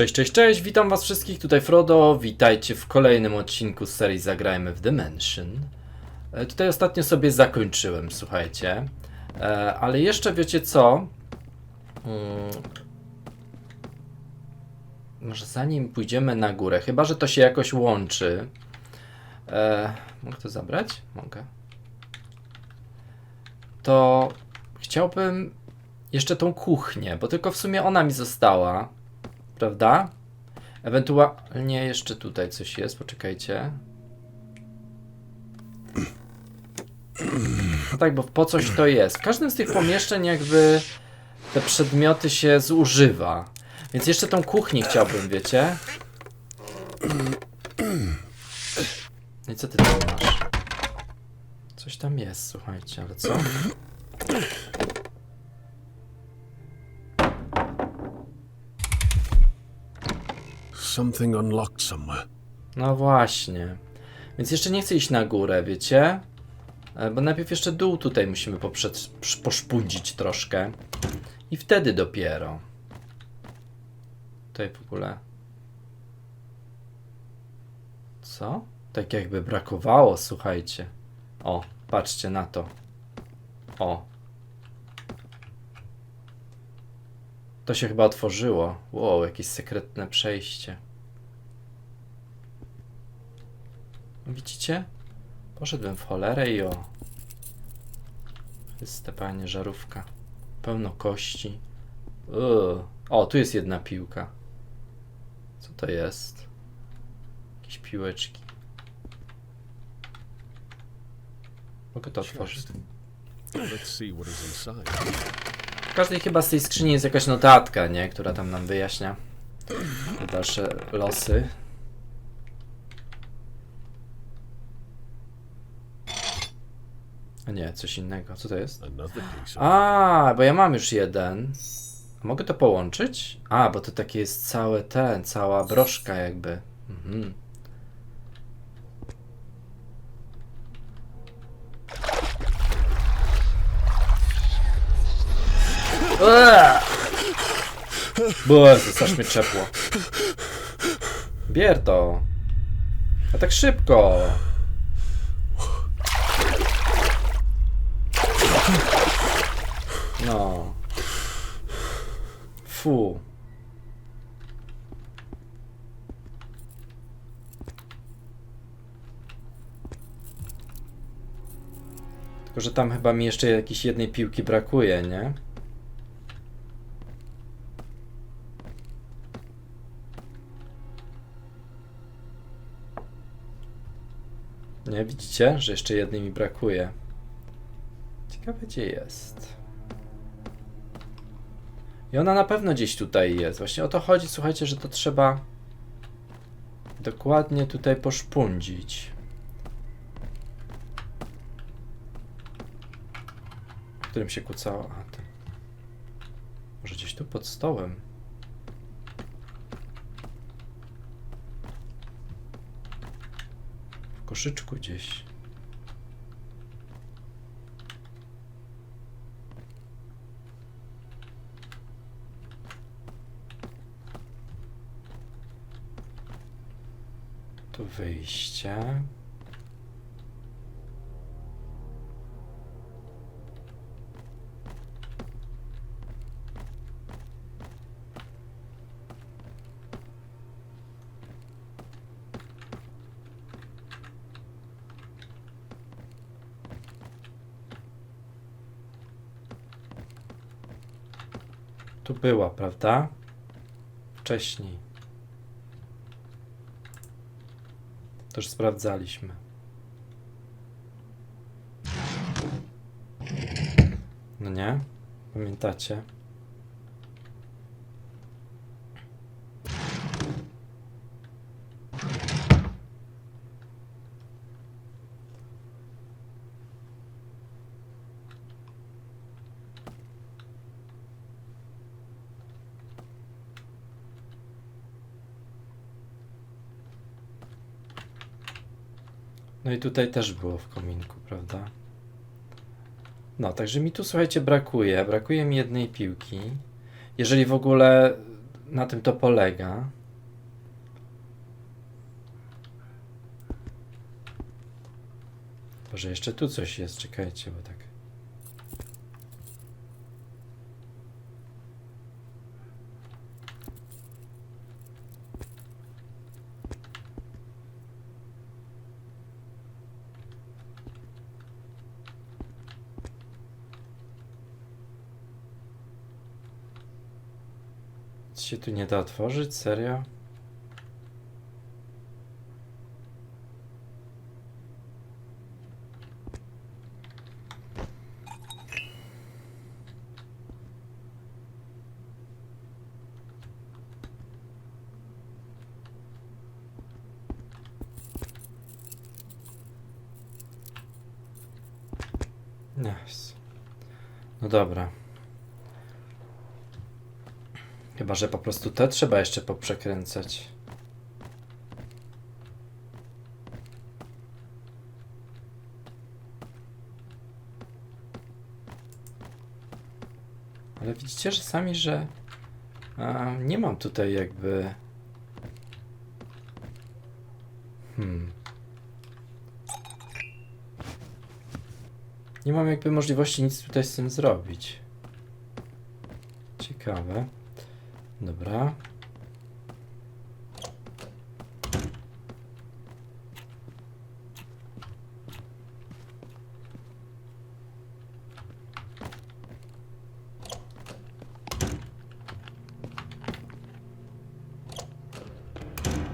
Cześć, cześć, cześć, witam was wszystkich, tutaj Frodo, witajcie w kolejnym odcinku z serii Zagrajmy w Dimension. E, Tutaj ostatnio sobie zakończyłem, słuchajcie, E, ale jeszcze wiecie co? Mm, Może zanim pójdziemy na górę, chyba że to się jakoś łączy. E, mogę to zabrać? Mogę. To chciałbym jeszcze tą kuchnię, bo tylko w sumie ona mi została. Prawda? Ewentualnie jeszcze tutaj coś jest, poczekajcie. No tak, bo po coś to jest. W każdym z tych pomieszczeń jakby te przedmioty się zużywa. Więc jeszcze tą kuchnię chciałbym, wiecie? No i co ty tam masz? Coś tam jest, słuchajcie, ale co? Something unlocked somewhere. No właśnie. Więc jeszcze nie chcę iść na górę, wiecie? E, Bo najpierw jeszcze dół tutaj musimy poprzed, poszpundzić troszkę. I wtedy dopiero. Tutaj w ogóle. Co? Tak jakby brakowało, słuchajcie. O, patrzcie na to. O. To się chyba otworzyło. Wow, jakieś sekretne przejście. Widzicie? Poszedłem w cholerę i o. Chryste panie, żarówka. Pełno kości. Uuu. O, tu jest jedna piłka. Co to jest? Jakieś piłeczki. Mogę to otworzyć. W każdej chyba z tej skrzyni jest jakaś notatka, nie? Która tam nam wyjaśnia dalsze losy. A nie, coś innego. Co to jest? A, bo ja mam już jeden. Mogę to połączyć? A, bo to takie jest całe ten, cała broszka jakby. Mhm. Eee! Boże, aż mnie czepło. Bier to. A tak szybko. No. Fu. Tylko, że tam chyba mi jeszcze jakiejś jednej piłki brakuje, nie? Nie, widzicie, że jeszcze jednej mi brakuje. Ciekawe gdzie jest. I ona na pewno gdzieś tutaj jest. Właśnie o to chodzi, słuchajcie, że to trzeba dokładnie tutaj poszpundzić. W którym się kucało? A, tym. Może gdzieś tu pod stołem? W koszyczku gdzieś. Tu wyjście. Tu była, prawda? Wcześniej. Już sprawdzaliśmy. No nie? Pamiętacie? No i tutaj też było w kominku, prawda? No, także mi tu słuchajcie brakuje. Brakuje mi jednej piłki. Jeżeli w ogóle na tym to polega. Boże, jeszcze tu coś jest, czekajcie, bo tak. Nic się tu nie da otworzyć? Serio? Nice. No dobra. Chyba, że po prostu te trzeba jeszcze poprzekręcać. Ale widzicie, że sami, że a, nie mam tutaj jakby. Hmm. Nie mam jakby możliwości nic tutaj z tym zrobić. Ciekawe. Dobra.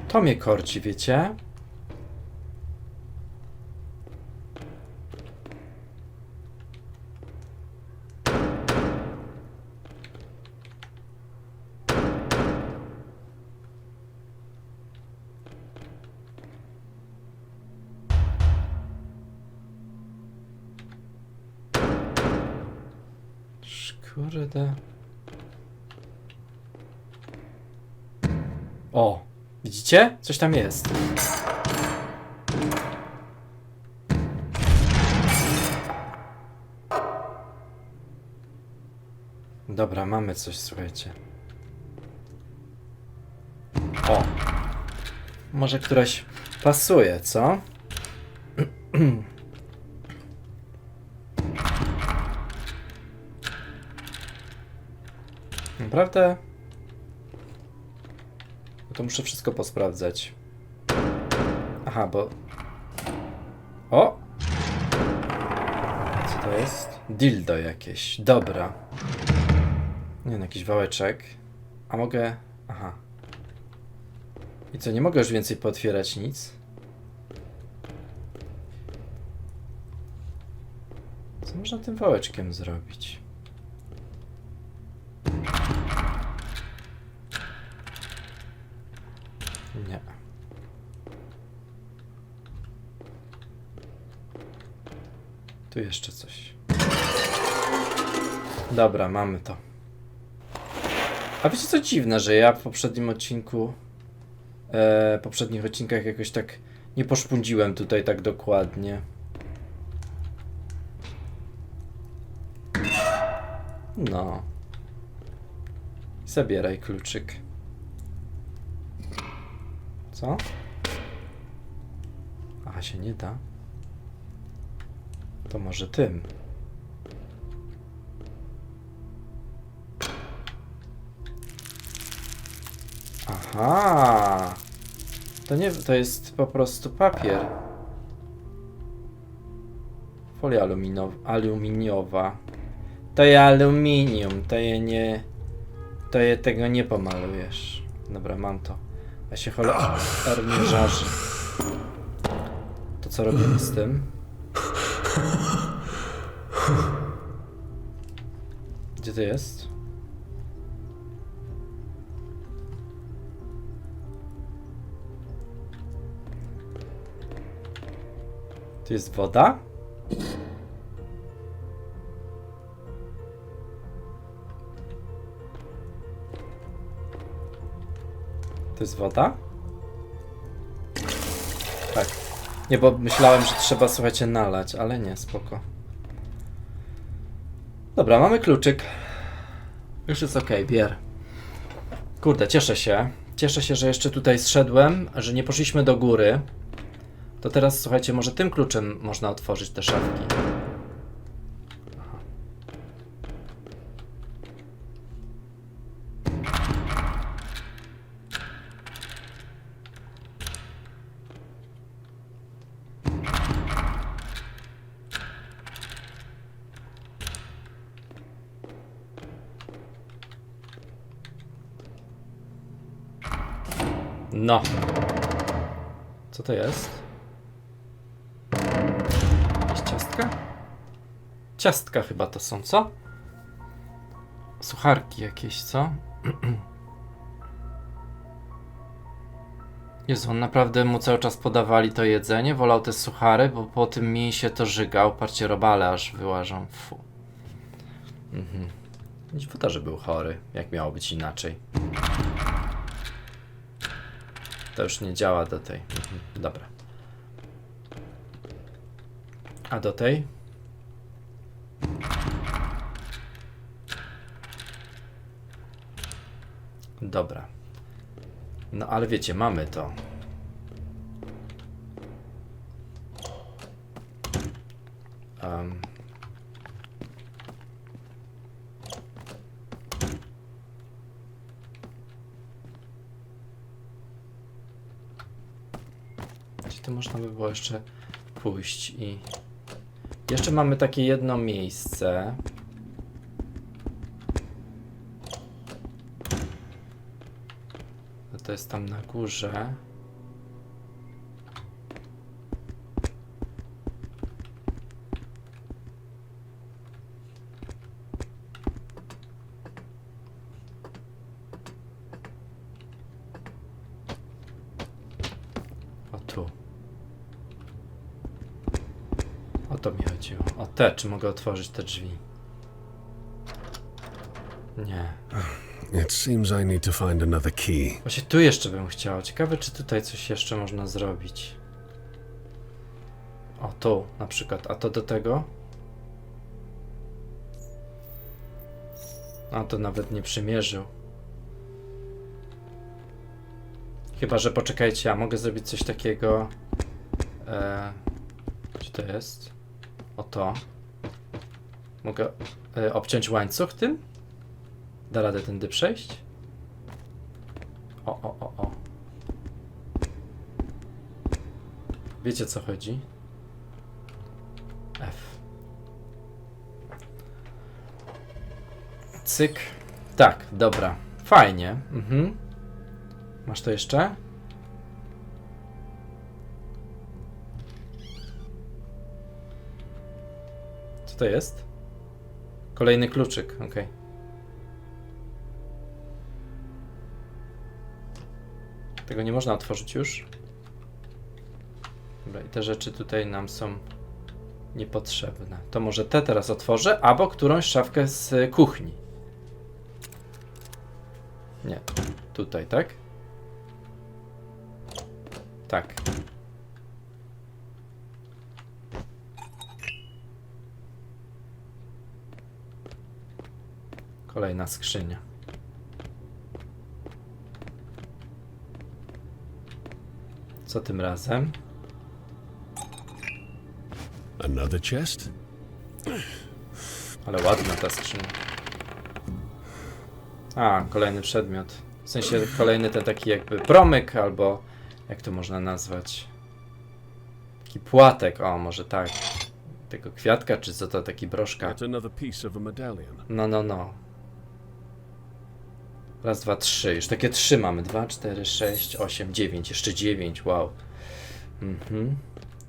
To mnie korci, wiecie? Widzicie? Coś tam jest. Dobra, mamy coś, słuchajcie. O. Może któraś pasuje, co? Naprawdę? No to muszę wszystko posprawdzać. Aha, bo... O! Co to jest? Dildo jakieś. Dobra. Nie wiem, jakiś wałeczek. A mogę... Aha. I co, nie mogę już więcej pootwierać nic? Co można tym wałeczkiem zrobić? Nie. Tu jeszcze coś. Dobra, mamy to. A wiecie co dziwne, że ja w poprzednim odcinku, e, poprzednich odcinkach jakoś tak nie poszpundziłem tutaj tak dokładnie. No. Zabieraj kluczyk. Co? Aha, się nie da. To może tym. Aha. To nie, to jest po prostu papier. Folia alumino, aluminiowa. To jest aluminium, to je nie... To je tego nie pomalujesz. Dobra, mam to. A się cholernie żarzy. To co robimy z tym? Gdzie to jest? Tu jest woda? To jest woda? Tak. Nie, bo myślałem, że trzeba, słuchajcie, nalać, ale nie, spoko. Dobra, mamy kluczyk. Już jest ok, bier. Kurde, cieszę się. Cieszę się, że jeszcze tutaj zszedłem, że nie poszliśmy do góry. To teraz, słuchajcie, może tym kluczem można otworzyć te szafki. No. Co to jest? Jakieś ciastka? Ciastka chyba to są, co? Sucharki jakieś, co? Jezu, on naprawdę mu cały czas podawali to jedzenie, wolał te suchary, bo po tym mięsie to żygał. Patrzcie, robale aż wyłażą. Fu. Mhm. Dziwota, że był chory. Jak miało być inaczej? To już nie działa do tej. Mhm, dobra. A do tej? Dobra. No ale wiecie, mamy to. Em. To można by było jeszcze pójść i... Jeszcze mamy takie jedno miejsce. No To jest tam na górze. O tu. O te, czy mogę otworzyć te drzwi? Nie. It seems I need to find another key. Właśnie tu jeszcze bym chciał. Ciekawe, czy tutaj coś jeszcze można zrobić. O, tu na przykład. A to do tego? A to nawet nie przymierzył. Chyba, że poczekajcie, a mogę zrobić coś takiego. E, gdzie to jest? O to. Mogę e, obciąć łańcuch tym? Da radę tędy przejść? O, o, o, o. Wiecie co chodzi? F. Cyk. Tak, dobra. Fajnie. Mhm. Masz to jeszcze? To jest? Kolejny kluczyk, okej. Tego nie można otworzyć już. Dobra, i te rzeczy tutaj nam są niepotrzebne. To może te teraz otworzę, albo którąś szafkę z kuchni. Nie, tutaj, tak? Tak. Kolejna skrzynia. Co tym razem? Another chest? Ale ładna ta skrzynia. A, kolejny przedmiot. W sensie kolejny ten taki jakby promyk, albo jak to można nazwać? Taki płatek, o może tak. Tego kwiatka, czy co to, taki broszka. That's another piece of a medallion. No, no, no. Raz, dwa, trzy. Już takie trzy mamy. Dwa, cztery, sześć, osiem, dziewięć. Jeszcze dziewięć. Wow. Mhm.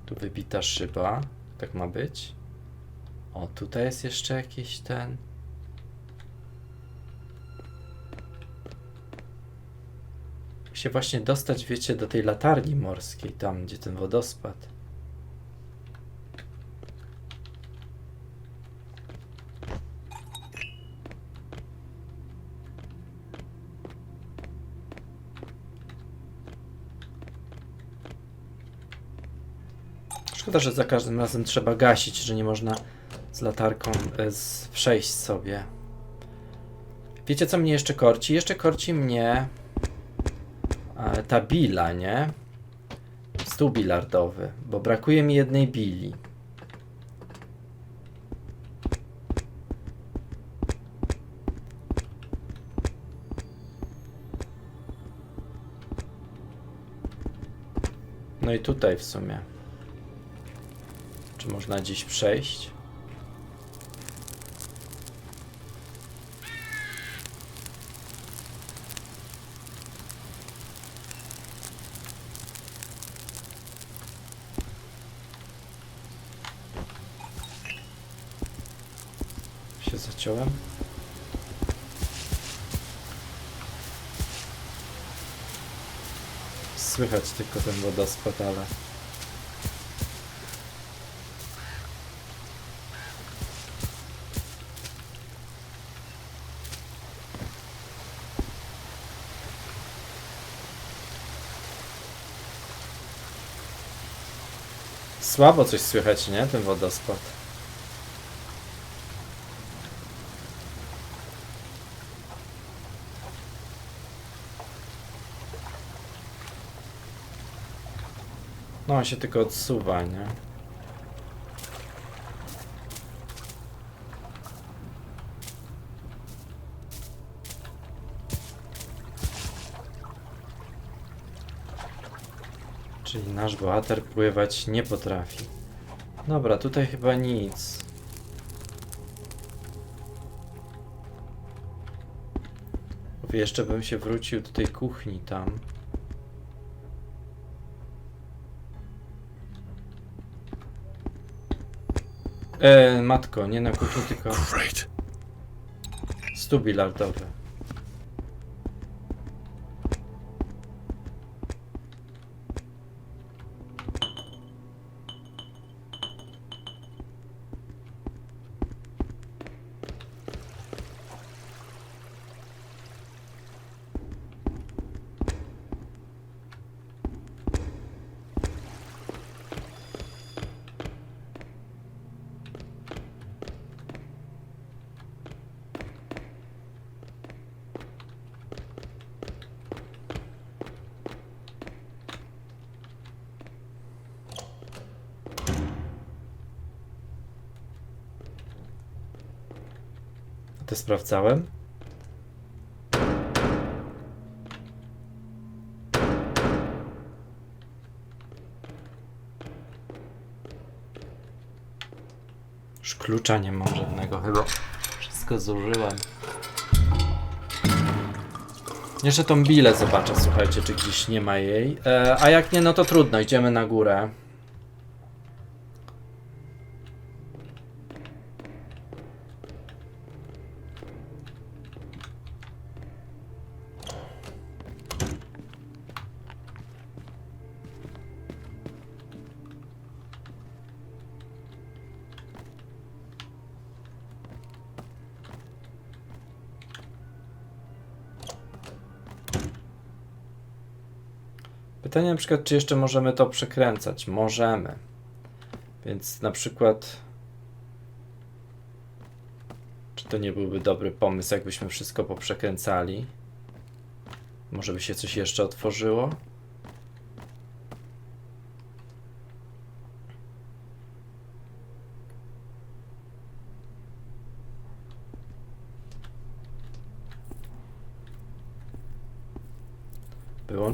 Tu wybita szyba. Tak ma być. O, tutaj jest jeszcze jakiś ten. się właśnie dostać, wiecie, do tej latarni morskiej, tam gdzie ten wodospad. Szkoda, że za każdym razem trzeba gasić, że nie można z latarką e, z, przejść sobie. Wiecie, co mnie jeszcze korci? Jeszcze korci mnie e, ta bila, nie? Stół bilardowy, bo brakuje mi jednej bili. No i tutaj w sumie. Czy można dziś przejść? się zaciąłem. Słychać tylko ten wodospad, ale... Słabo coś słychać, nie? Ten wodospad. No, on się tylko odsuwa, nie? Czyli nasz bohater pływać nie potrafi. Dobra, tutaj chyba nic. Jeszcze bym się wrócił do tej kuchni tam. E, matko, nie na kuchni, tylko Great. stół sprawdzałem? Już klucza nie mam żadnego chyba. Wszystko zużyłem. Jeszcze tą bilę zobaczę, słuchajcie, czy gdzieś nie ma jej. E, a jak nie, no to trudno, idziemy na górę. Przykład, czy jeszcze możemy to przekręcać? Możemy. Więc na przykład. Czy to nie byłby dobry pomysł, jakbyśmy wszystko poprzekręcali? Może by się coś jeszcze otworzyło?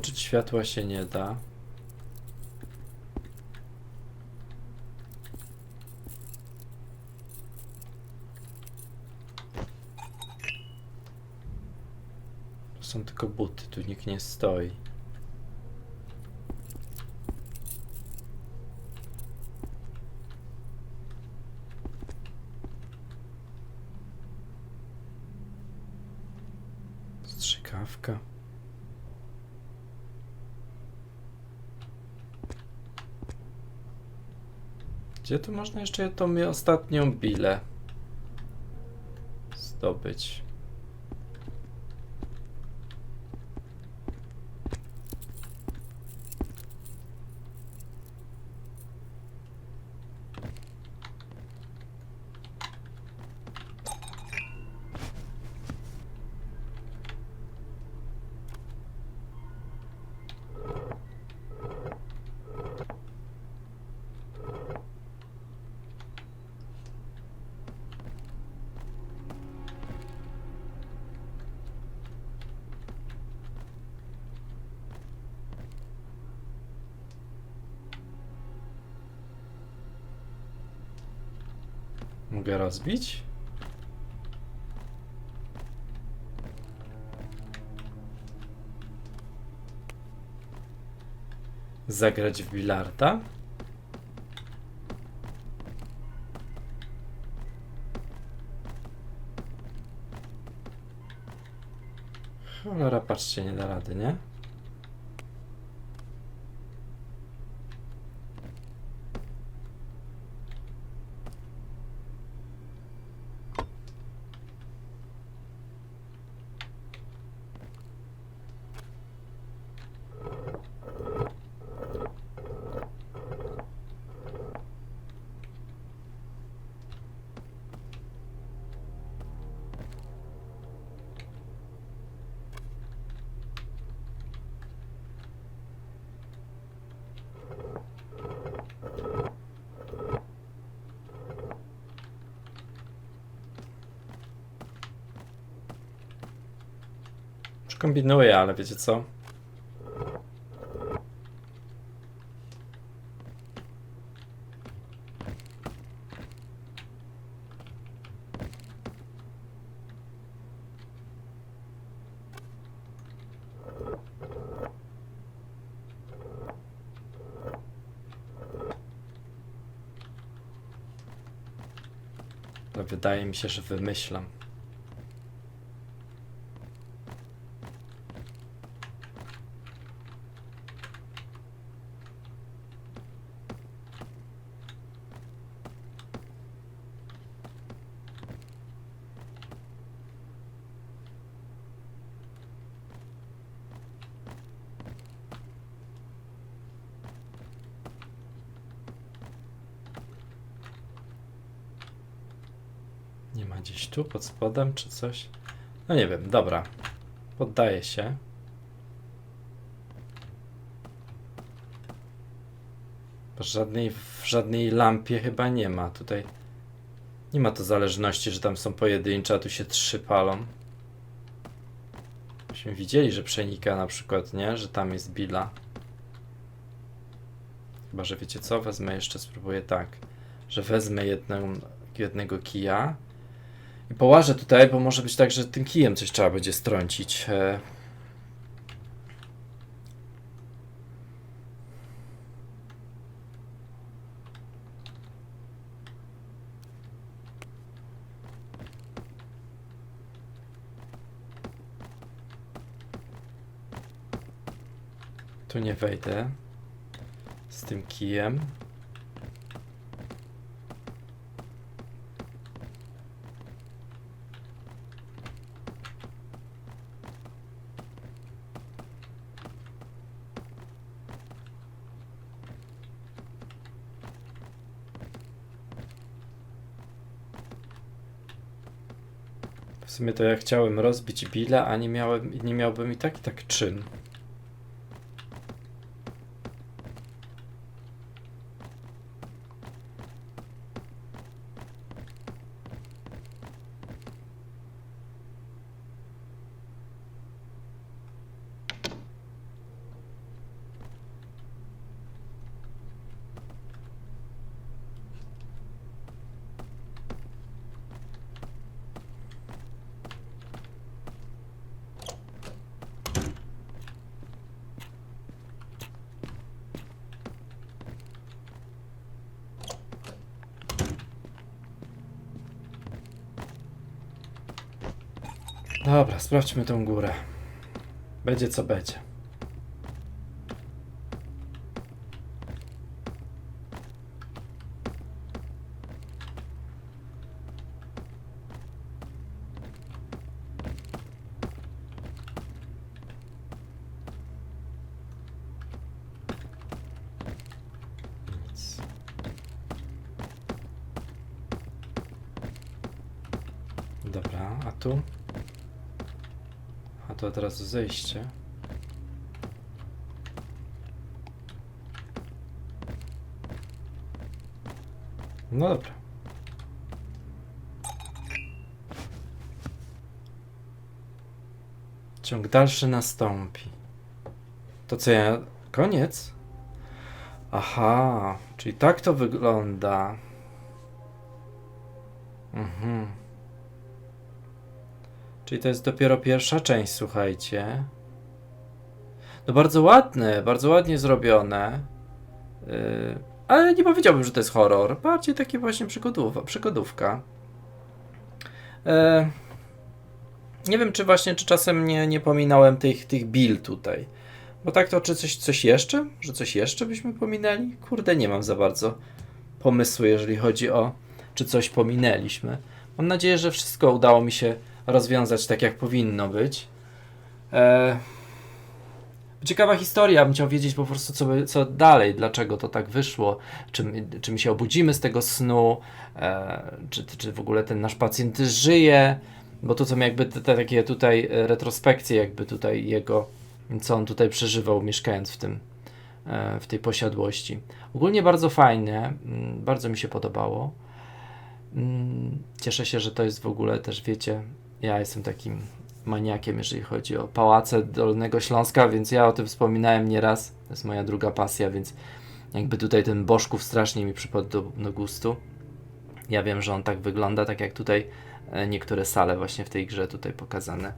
Wyłączyć światła się nie da. Są tylko buty, tu nikt nie stoi. Gdzie tu można jeszcze tą ostatnią bilę zdobyć? Rozbić? Zagrać w bilarda? Cholera, patrzcie, nie da rady, nie? Kombinuję, ale wiecie co? Ale wydaje mi się, że wymyślam. Gdzieś tu pod spodem czy coś? No nie wiem, dobra. Poddaję się. Żadnej, w żadnej lampie chyba nie ma tutaj. Nie ma to zależności, że tam są pojedyncze, a tu się trzy palą. Myśmy widzieli, że przenika na przykład, nie? Że tam jest Billa. Chyba, że wiecie co? Wezmę jeszcze, spróbuję tak. Że wezmę jedną, jednego kija i połażę tutaj, bo może być tak, że tym kijem coś trzeba będzie strącić. E, Tu nie wejdę z tym kijem. W sumie to ja chciałem rozbić Billa, a nie miałem, nie miałbym i tak i tak czym. Dobra, sprawdźmy tą górę. Będzie co będzie. Dobra, a tu? To od razu zejście. No dobra. Ciąg dalszy nastąpi. To co ja. Koniec? Aha, czyli tak to wygląda. Mhm. Czyli to jest dopiero pierwsza część, słuchajcie. No bardzo ładne, bardzo ładnie zrobione. Yy, ale nie powiedziałbym, że to jest horror. Bardziej takie właśnie przygodów, przygodówka. E, nie wiem, czy właśnie, czy czasem nie, nie pominąłem tych, tych bil tutaj. Bo tak to, czy coś, coś jeszcze? Że coś jeszcze byśmy pominęli? Kurde, nie mam za bardzo pomysłu, jeżeli chodzi o, czy coś pominęliśmy. Mam nadzieję, że wszystko udało mi się rozwiązać tak, jak powinno być. E, ciekawa historia, bym chciał wiedzieć po prostu, co, co dalej, dlaczego to tak wyszło, czy, czy my się obudzimy z tego snu, e, czy, czy w ogóle ten nasz pacjent żyje, bo to są jakby te, te takie tutaj e, retrospekcje, jakby tutaj jego, co on tutaj przeżywał mieszkając w tym, e, w tej posiadłości. Ogólnie bardzo fajne, mm, bardzo mi się podobało. Mm, Cieszę się, że to jest w ogóle też, wiecie, ja jestem takim maniakiem, jeżeli chodzi o pałace Dolnego Śląska, więc ja o tym wspominałem nieraz. To jest moja druga pasja, więc jakby tutaj ten Bożków strasznie mi przypadł do, do gustu. Ja wiem, że on tak wygląda, tak jak tutaj e, niektóre sale właśnie w tej grze tutaj pokazane.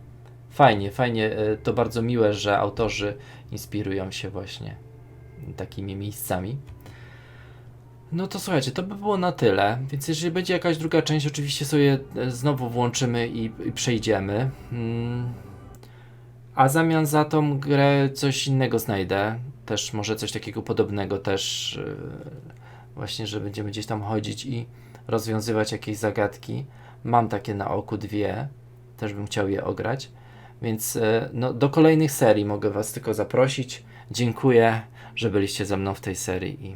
Fajnie, fajnie, e, to bardzo miłe, że autorzy inspirują się właśnie takimi miejscami. No to słuchajcie, to by było na tyle. Więc jeżeli będzie jakaś druga część, oczywiście sobie e, znowu włączymy i, i przejdziemy. Mm. A zamian za tą grę coś innego znajdę. Też może coś takiego podobnego też yy, właśnie, że będziemy gdzieś tam chodzić i rozwiązywać jakieś zagadki. Mam takie na oku dwie. Też bym chciał je ograć. Więc e, no, do kolejnych serii mogę Was tylko zaprosić. Dziękuję, że byliście ze mną w tej serii i